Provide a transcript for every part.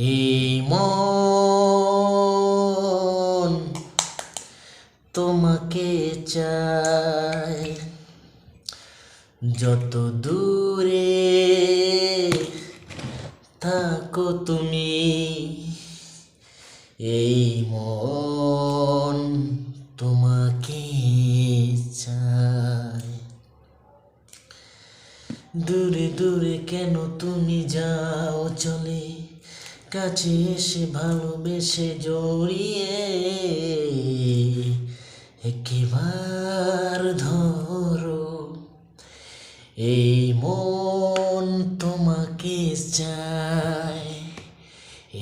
এই মন তোমাকে চাই। যত দূরে থাকো তুমি, এই মন তোমাকে চাই। দূরে দূরে কেন তুমি যাও চলে? কাছে এসে ভালোবেসে জড়িয়ে একেবার ধরো। এই মন তোমাকে চায়,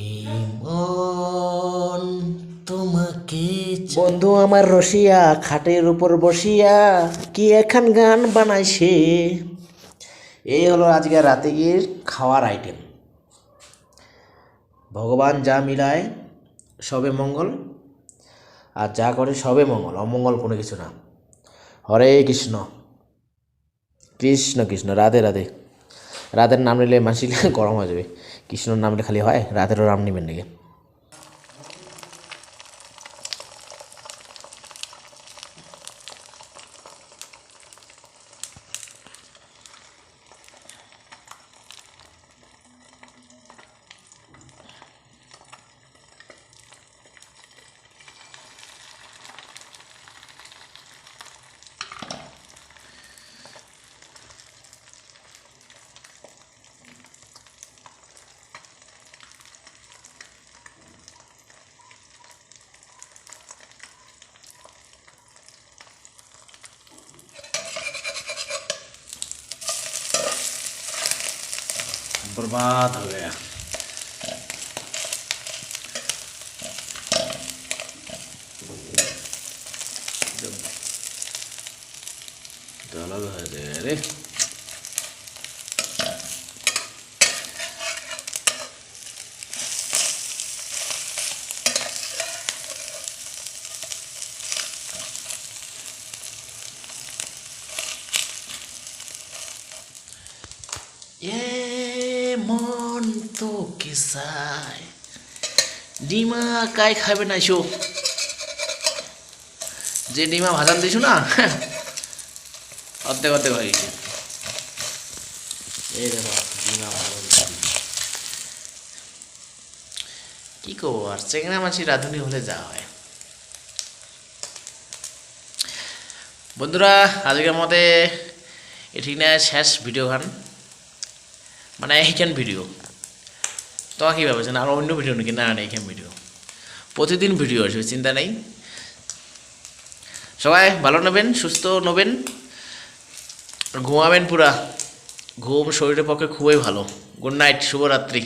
এই মন তোমাকে বন্ধু আমার রসিয়া, খাটের উপর বসিয়া কি এখন গান বানাইছে? এই হলো আজকে রাতে গিয়ে খাওয়ার আইটেম ভগবান যা মিলায়, সবে মঙ্গল, আর যা করে সবে মঙ্গল, অমঙ্গল কোনো কিছু না। হরে কৃষ্ণ কৃষ্ণ কৃষ্ণ, রাধে রাধে। রাধের নাম নিলে মানসিক গরম হয়ে যাবে। কৃষ্ণর নাম নিলে খালি হয়, রাধেরও নাম নেবেন নাকি? बर्बाद हो गया जब है अरे Yeah. মন তো কিসায় ডিমা কাই খাবে না এসো। যে ডিমা ভাজান দিছো না, অর্ধেক অর্ধেক হয়ে গেছে। এই দেখো, ডিমা ভাজান কি করব আর, চেংড়া মাছি রাঁধুনি হলে যা হয়। বন্ধুরা, আজকের মতে এটি না শেষ ভিডিও গান মানে এইখান ভিডিও। তো কী ভাবছেন আর অন্য ভিডিও নাকি? না না এইখান ভিডিও। প্রতিদিন ভিডিও আসবে, চিন্তা নেই। সবাই ভালো নেবেন, সুস্থ নেবেন। ঘুমাবেন পুরা। ঘুম শরীরের পক্ষে খুবই ভালো। গুড নাইট, শুভরাত্রি।